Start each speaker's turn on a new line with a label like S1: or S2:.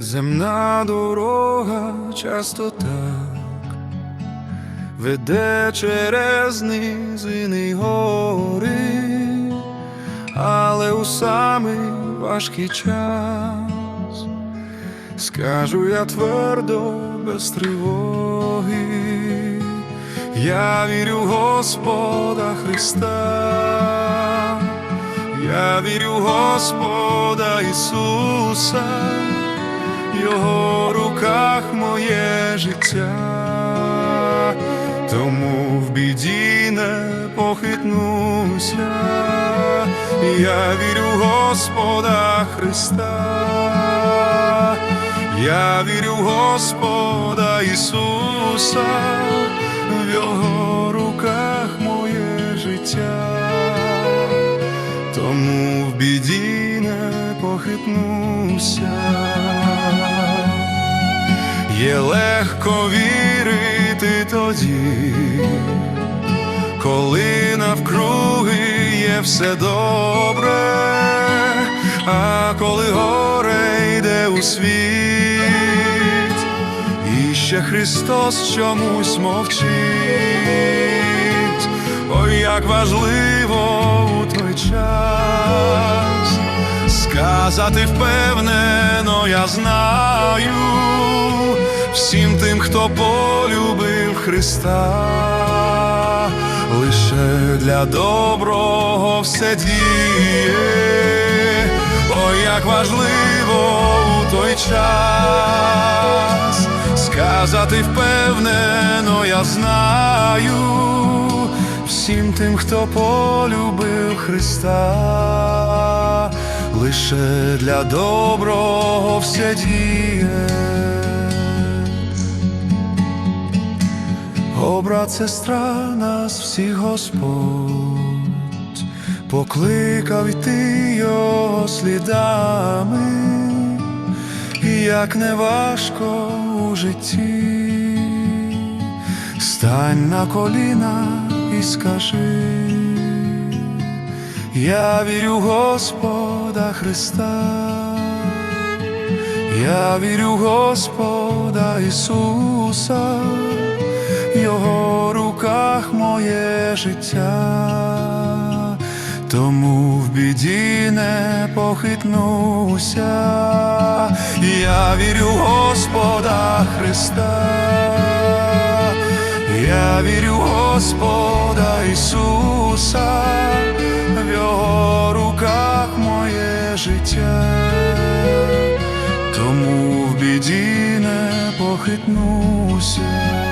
S1: Земна дорога часто так веде через низини гори, але у самий важкий час скажу я твердо без тривоги, я вірю в Господа Христа, я вірю в Господа Ісуса, Його руках моє життя, тому в біді не похитнуся, я вірю в Господа Христа, я вірю в Господа Ісуса, в Його руках моє життя. Тому в біді не похитнуся. Є легко вірити тоді, коли навкруги є все добре, а коли горе йде у світ, і ще Христос чомусь мовчить. Ой, як важливо у той час сказати впевнено, я знаю всім тим, хто полюбив Христа, лише для доброго все діє. Ой, як важливо у той час. Сказати впевнено, я знаю всім тим, хто полюбив Христа, лише для доброго все діє. О, брат, сестра, нас всіх Господь покликав іти його слідами, і як не важко у житті, стань на коліна і скажи, я вірю в Господа Христа, я вірю в Господа Ісуса, в Його руках моє життя, тому в біді не похитнуся, я вірю в Господа Христа. Я вірю в Господа Ісуса, тому в біді не похитнуся.